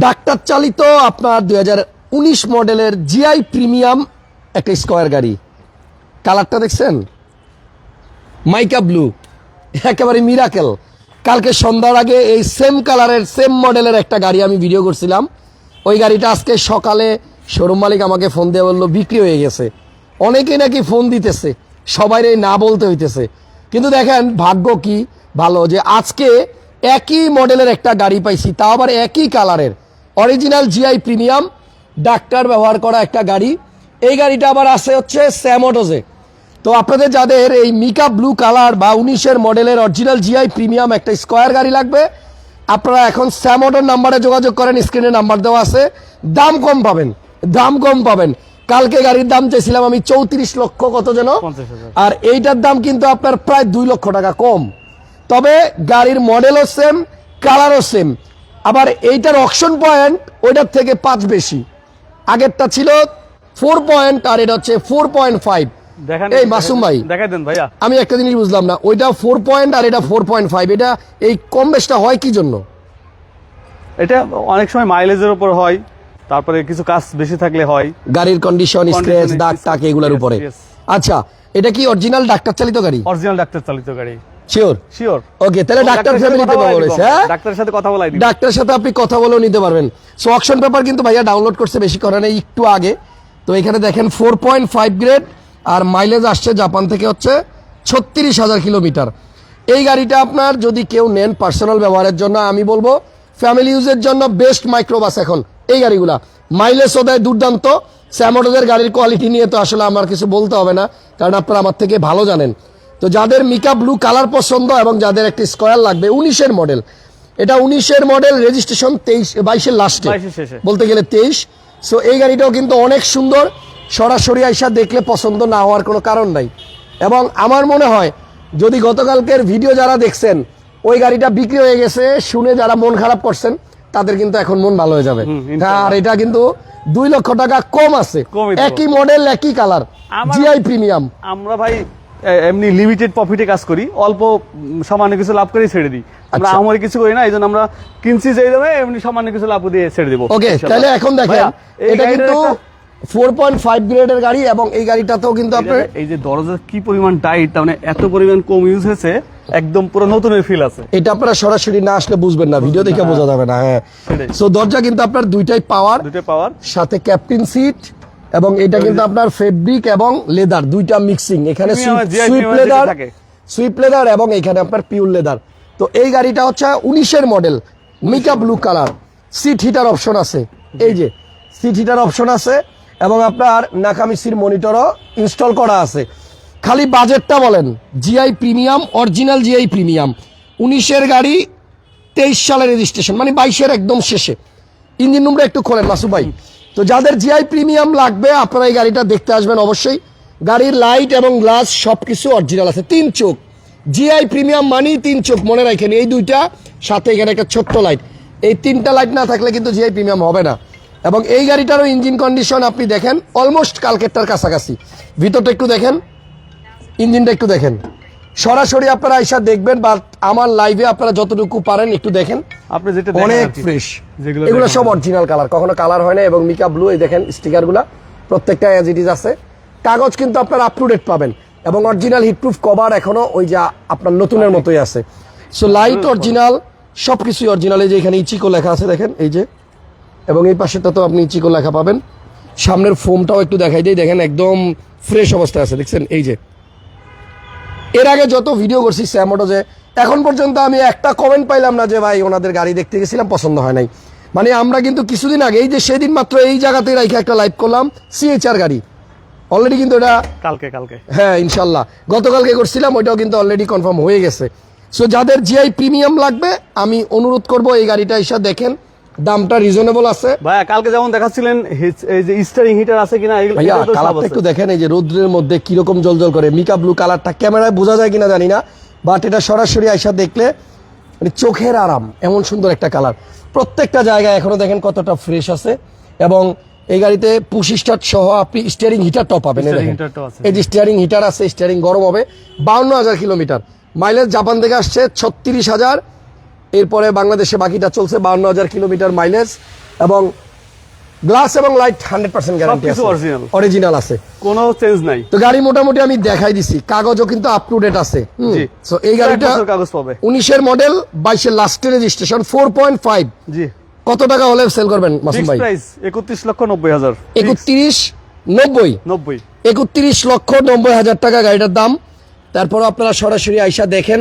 Doctor চালিত আপনার দু হাজার উনিশ মডেলের জিআই প্রিমিয়াম একটা স্কোয়ার গাড়ি। কালারটা দেখছেন? মাইকা ব্লু, একেবারে মিরাকেল। কালকে সন্ধ্যার আগে এই সেম কালারের, সেম মডেলের একটা গাড়ি আমি ভিডিও করছিলাম। ওই গাড়িটা আজকে সকালে শোরুম মালিক আমাকে ফোন দিয়ে বলল, বিক্রি হয়ে গেছে। অনেকেই নাকি ফোন দিতেছে সবাই না বলতে হইতেছে। কিন্তু দেখেন, ভাগ্য কি? ভালো যে আজকে একই মডেলের একটা গাড়ি পাইছি, তাও আবার একই কালারের। অরিজিনাল জিআই প্রিমিয়াম ডাক্তার ব্যবহার করা একটা গাড়ি। এই গাড়িটা আবার আছে হচ্ছে স্যামোটোজে তো আপনাদের যাদের এই মিকা ব্লু কালার বা উনিশের মডেলের অরিজিনাল জিআই প্রিমিয়াম একটা স্কোয়ার গাড়ি লাগবে আপনারা এখন স্যামোটোর নাম্বারে যোগাযোগ করেন স্ক্রিনে নাম্বার দেওয়া আছে। দাম কম পাবেন দাম কম পাবেন। কালকে গাড়ির দাম চেয়েছিলাম আমি চৌত্রিশ লক্ষ কত যেন? আর এইটার দাম কিন্তু আপনার প্রায় দুই লক্ষ টাকা কম। তবে গাড়ির মডেলও সেম কালারও সেম আবার এইটার অকশন পয়েন্ট ওইটার থেকে পাঁচ বেশি। আগেরটা ছিল ফোর পয়েন্ট আর এটা হচ্ছে ফোর পয়েন্ট ফাইভ এই মাসুম ভাই দেখাই দেন ভাইয়া। আমি একটা জিনিস বুঝলাম না ওইটা ফোর পয়েন্ট আর এটা ফোর পয়েন্ট ফাইভ এটা এই কম বেশটা হয় কি জন্য? এটা অনেক সময় মাইলেজের উপর হয় তারপরে কিছু কাজ বেশি থাকলে হয়। গাড়ির কন্ডিশন স্ক্র্যাচ দাগ টাক এগুলোর উপরে। আচ্ছা এটা কি অরিজিনাল ডাক্তার চালিত গাড়ি? অরিজিনাল ডাক্তার চালিত গাড়ি। শিওর শিওর ওকে তাহলে ডাক্তার ফ্যামিলিতে বলেছে হ্যাঁ? ডাক্তারের সাথে কথা বলাই ডাক্তারের সাথে আপনি কথা বলেও নিতে পারবেন। সো অকশন পেপার কিন্তু ভাইয়া ডাউনলোড করছে বেশি করে নেই একটু আগে। তো এখানে দেখেন ফোর পয়েন্ট ফাইভ গ্রেড আর মাইলেজ আসছে জাপান থেকে হচ্ছে ছত্রিশ হাজার কিলোমিটার। এই গাড়িটা আপনার যদি কেউ নেন পার্সোনাল ব্যবহারের জন্য আমি বলব ফ্যামিলি ইউজের জন্য বেস্ট মাইক্রোবাস এখন এই গাড়িগুলা। মাইলেজও দেয় দুর্দান্ত স্যামোটোদের গাড়ির কোয়ালিটি নিয়ে তো আসলে আমার কিছু বলতে হবে না কারণ আপনারা আমার থেকে ভালো জানেন। তো যাদের মিকা ব্লু কালার পছন্দ এবং যাদের একটি স্কোয়ার লাগবে উনিশের মডেল। এটা উনিশের মডেল রেজিস্ট্রেশন তেইশ বাইশের লাস্টে 22 এর শেষে। বলতে গেলে তেইশ। সো এই গাড়িটাও কিন্তু অনেক সুন্দর। সরাসরি আইসা দেখলে পছন্দ না হওয়ার কোনো কারণ নাই। এবং আমার মনে হয় যদি গতকালকের ভিডিও যারা দেখছেন ওই গাড়িটা বিক্রি হয়ে গেছে শুনে যারা মন খারাপ করছেন তাদের কিন্তু এখন মন ভালো হয়ে যাবে। আর এটা কিন্তু দুই লক্ষ টাকা কম আছে। একই মডেল একই কালার জিআই প্রিমিয়াম আমরা ভাই এমনি লিমিটেড প্রফিটে কাজ করি অল্প সামান্য কিছু লাভ করে ছেড়ে দিই। আমরা আচ্ছা। আমার কিছু করি না এই জন্য আমরা কিনছি যেই দামে এমনি সামান্য কিছু লাভ দিয়ে ছেড়ে দিব। ওকে তাহলে এখন দেখেন এটা কিন্তু ফোর পয়েন্ট ফাইভ গ্রেডের গাড়ি এবং এই গাড়িটাতেও কিন্তু আপনার এই যে- দরজার কি পরিমাণ টাইট তার মানে এত পরিমাণ কম ইউজ হয়েছে একদম পুরো নতুনের ফিল আছে। এটা আপনারা সরাসরি না আসলে বুঝবেন না ভিডিও দেখে বোঝা যাবে না হ্যাঁ। সো দরজা কিন্তু আপনার দুইটাই পাওয়ার দুটো পাওয়ার সাথে ক্যাপ্টেন সিট এবং এটা কিন্তু আপনার ফেব্রিক এবং লেদার দুইটা মিক্সিং এখানে সুইপ লেদার সুইপ লেদার এবং এখানে আপনার পিউর লেদার তো এই গাড়িটা হচ্ছে উনিশের model mica blue colour seat heater option আছে। এই যে সিট হিটার অপশন আছে এবং আপনার নাকামিসির মনিটরও ইনস্টল করা আছে। খালি বাজেটটা বলেন GI premium original GI premium উনিশের গাড়ি তেইশ সালের রেজিস্ট্রেশন মানে বাইশের একদম শেষে। ইঞ্জিন রুমটা একটু খোলেন মাসু ভাই। তো যাদের জিআই প্রিমিয়াম লাগবে, আপনারা এই গাড়িটা দেখতে আসবেন অবশ্যই। গাড়ির লাইট এবং গ্লাস সব কিছু অরিজিনাল আছে। তিন চোখ। জিআই প্রিমিয়াম মানেই তিন চোখ, মনে রাখেন, এই দুইটা, সাথে এখানে একটা ছোট্ট লাইট এই তিনটা লাইট না থাকলে কিন্তু জিআই প্রিমিয়াম হবে না। এবং এই গাড়িটারও ইঞ্জিন কন্ডিশন আপনি দেখেন অলমোস্ট কালকেরটার কাছাকাছি। ভিতরটা একটু দেখেন ইঞ্জিনটা একটু দেখেন। সরাসরি আপনারা এসা দেখবেন বা আমার লাইভে আপনারা যতটুকু পারেন একটু দেখেন। আপনি যেটা দেখেন অনেক ফ্রেশ যেগুলো এগুলো সব অরিজিনাল কালার কখনো কালার হয় না এবং মিকা ব্লু এই দেখেন স্টিকারগুলা প্রত্যেকটা এজ ইট ইজ আছে। কাগজ কিন্তু আপনার আপ টু ডেট পাবেন এবং অরিজিনাল হিটপ্রুফ কভার এখনও ওই যা আপনার নতুনের মতোই আছে। সো লাইট অরিজিনাল সবকিছুই অরিজিনাল এই যে এখানে ইচিকো লেখা আছে দেখেন এই যে। এবং এই পাশেটা তো আপনি ইচিকো লেখা পাবেন। সামনের ফোমটাও একটু দেখাই দিই দেখেন একদম ফ্রেশ অবস্থায় আছে দেখছেন এই যে। এর আগে যত ভিডিও করছি স্যামোটো যে এখন পর্যন্ত আমি একটা কমেন্ট পাইলাম না যে ভাই ওনাদের গাড়ি দেখতে গেছিলাম পছন্দ হয় নাই। মানে আমরা কিন্তু কিছুদিন আগে এই যে সেদিন মাত্র এই জায়গাতে রাইখে একটা লাইভ করলাম সিএচআর গাড়ি। অলরেডি কিন্তু এটা কালকে কালকে। হ্যাঁ ইনশাল্লাহ। গতকালকে করছিলাম ওইটাও কিন্তু অলরেডি কনফার্ম হয়ে গেছে। সো যাদের জিআই প্রিমিয়াম লাগবে আমি অনুরোধ করব এই গাড়িটা এসে দেখেন। দামটা রিজনেবল আছে। ভাইয়া কালকে যেমন দেখাচ্ছিলেন এই যে স্টারিং হিটার আছে কিনা ভাইয়া কালারটা একটু দেখেন এই যে রৌদ্রের মধ্যে কীরকম জলজল করে। মিকা ব্লু কালারটা ক্যামেরায় বোঝা যায় কিনা জানি না বাট এটা সরাসরি আইসা দেখলে মানে চোখের আরাম এমন সুন্দর একটা কালার প্রত্যেকটা জায়গায় এখনও দেখেন কতটা ফ্রেশ আছে এবং এই গাড়িতে পুশ স্টার্ট সহ আপনি স্টিয়ারিং হিটারটাও পাবেন এই দেখেন। এই যে স্টিয়ারিং হিটার আছে স্টিয়ারিং গরম হবে বাউন্ন হাজার কিলোমিটার। মাইলেজ জাপান থেকে আসছে ছত্রিশ হাজার এরপরে বাংলাদেশে বাকিটা চলছে বাউন্ন হাজার কিলোমিটার মাইলেজ এবং গ্লাস এবং light hundred percent guarantee original আছে। কোনো চেঞ্জ নাই। তো গাড়ি মোটামুটি আমি দেখাই দিছি। কাগজও কিন্তু আপ টু ডেট আছে। সো এই গাড়িটা কাগজ পাবে। উনিশের মডেল বাইশের লাস্টের registration four point five G. কত টাকা হলে সেল করবেন মাসুম ভাই? একত্রিশ লক্ষ নব্বই হাজার। একত্রিশ নব্বই? নব্বই। একত্রিশ লক্ষ নব্বই হাজার টাকা গাড়িটার দাম। তারপর আপনারা সরাসরি আইসা দেখেন।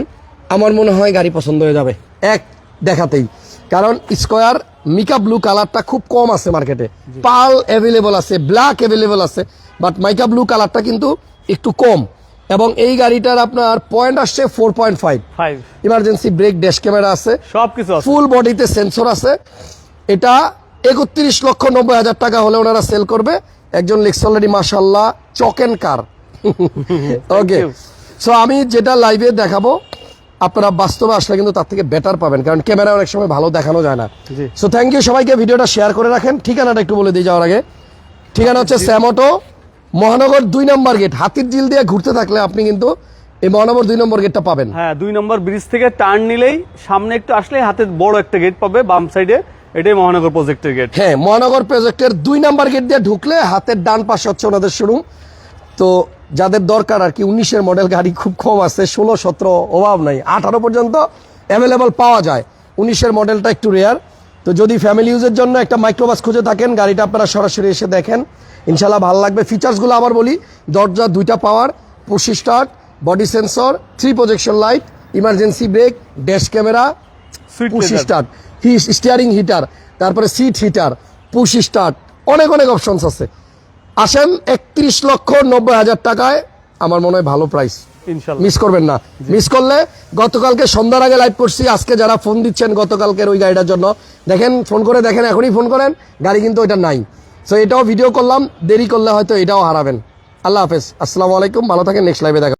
আমার মনে হয় গাড়ি পছন্দ হয়ে যাবে। এক দেখাতেই। কারণ স্কোয়ার মিকা ব্লু কালারটা খুব কম আছে মার্কেটে পাল অ্যাভেলেবল আছে ব্ল্যাক অ্যাভেলেবল আছে বাট মাইকা ব্লু কালারটা কিন্তু একটু কম। এবং এই গাড়িটার আপনার পয়েন্ট আসছে four point five emergency brake dash camera আছে। সব কিছু আছে। ফুল বডিতে সেন্সর আছে। এটা একত্রিশ লক্ষ নব্বই হাজার টাকা হলে ওনারা সেল করবে। একজন লিক্স অলরেডি মাসাল্লাহ চকেন কার। ওকে সো আমি যেটা লাইভে দেখাবো আপনারা বাস্তবে আসলে কিন্তু তার থেকে বেটার পাবেন। কারণ ক্যামেরা অনেক সময় ভালো দেখানো যায় না। সো থ্যাংক ইউ সবাইকে ভিডিওটা শেয়ার করে রাখেন। ঠিকানাটা একটু বলে দিয়ে যাওয়ার আগে। ঠিকানা হচ্ছে স্যামটো মহানগর দুই নম্বর গেট হাতির জিল দিয়ে ঘুরতে থাকলে আপনি কিন্তু এই মহানগর দুই নম্বর গেটটা পাবেন। হ্যাঁ দুই নম্বর ব্রিজ থেকে টার্ন নিলেই সামনে একটু আসলে হাতে বড় একটা গেট পাবে বাম সাইডে এটাই মহানগর প্রজেক্টের গেট হ্যাঁ মহানগর প্রজেক্টের দুই নাম্বার গেট দিয়ে ঢুকলে হাতের ডান পাশে হচ্ছে ওনাদের শোরুম তো যাদের দরকার আর কি উনিশের মডেল গাড়ি খুব কম আছে ষোলো সতেরো অভাব নাই আঠারো পর্যন্ত অ্যাভেলেবল পাওয়া যায়। উনিশের মডেলটা একটু রেয়ার তো যদি ফ্যামিলি ইউজের জন্য একটা মাইক্রোবাস খুঁজে থাকেন গাড়িটা আপনারা সরাসরি এসে দেখেন। ইনশাল্লাহ ভালো লাগবে। ফিচার্সগুলো আবার বলি দরজা দুইটা power push start body sensor three projection light emergency brake dash camera push start steering heater তারপরে সিট হিটার পুশ স্টার্ট অনেক অনেক অপশনস আছে। আসেন একত্রিশ লক্ষ নব্বই হাজার টাকায়। আমার মনে হয় ভালো প্রাইস মিস করবেন না। মিস করলে গতকালকে সন্ধ্যার আগে লাইভ করছি। আজকে যারা ফোন দিচ্ছেন গতকালকের ওই গাড়িটার জন্য। দেখেন ফোন করে দেখেন এখনই ফোন করেন। গাড়ি কিন্তু ওইটা নাই। সো এটাও ভিডিও করলাম। দেরি করলে হয়তো এটাও হারাবেন। আল্লাহ হাফেজ। আসসালামু আলাইকুম। ভালো থাকেন। নেক্সট লাইভে দেখা